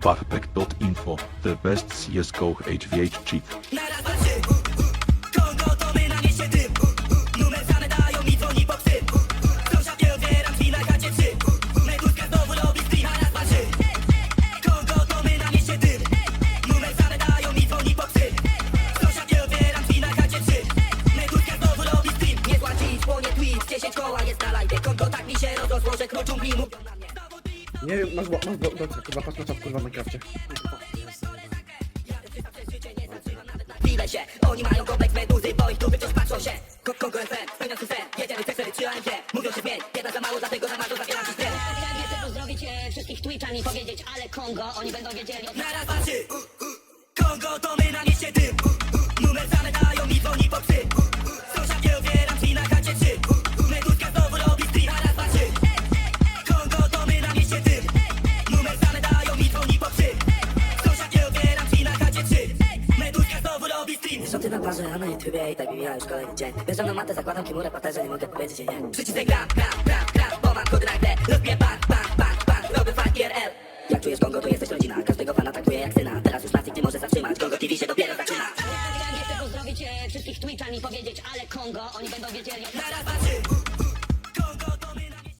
Fachback.info, the best CSGO HVH cheat. Na raz, dwa, trzy Kongo to my na mieście dym Numer same dają mi dzwoni po psy Sąsiad nie otwieram drzwi na chacie trzy Meduska znowu robi stream Na raz, dwa, trzy Kongo to my na mieście dym Numer same dają mi dzwoni po psy Sąsiad nie otwieram drzwi na chacie trzy Meduska znowu robi stream Nie złacić, płonie tweet. 10 koła jest na live Kongo tak mi się rozrosło, że król dżungli mówią na mnie Nie wiem, masz, bo- masz do, do, kurwa, patrz na czat, kurwa, w Minecrafcie. Się, oni mają kompleks meduzy, bo ich dupy patrzą się Ko- swój sen, jedziemy tekstery 3 AMG Mówią się zmień, jedna za mało, dlatego za mało zabieram stres Ja chcę pozdrowić e, wszystkich Twitchami i powiedzieć, ale Kongo, oni będą wiedzieli. Na raz, dwa, trzy Kongo to my na mieście Szoty na barze, a na YouTubie i tak mi już kolejny dzień. Wjeżdżam na matę, zakładam kimurę, paterze, nie mogę powiedzieć nie. Przycisk gram, gram, gram, gram Bo mam kody nagle, lubię bang, bang, bang, bang Robię fan IRL Jak czujesz Kongo, to jesteś rodzina. Każdego fana traktuje jak syna. Teraz już nikt nie może zatrzymać. Kongo TV się dopiero zaczyna. Ja chcę pozdrowić e, wszystkich Twitchami i powiedzieć, ale Kongo, oni będą wiedzieli. Na raz, dwa, trzy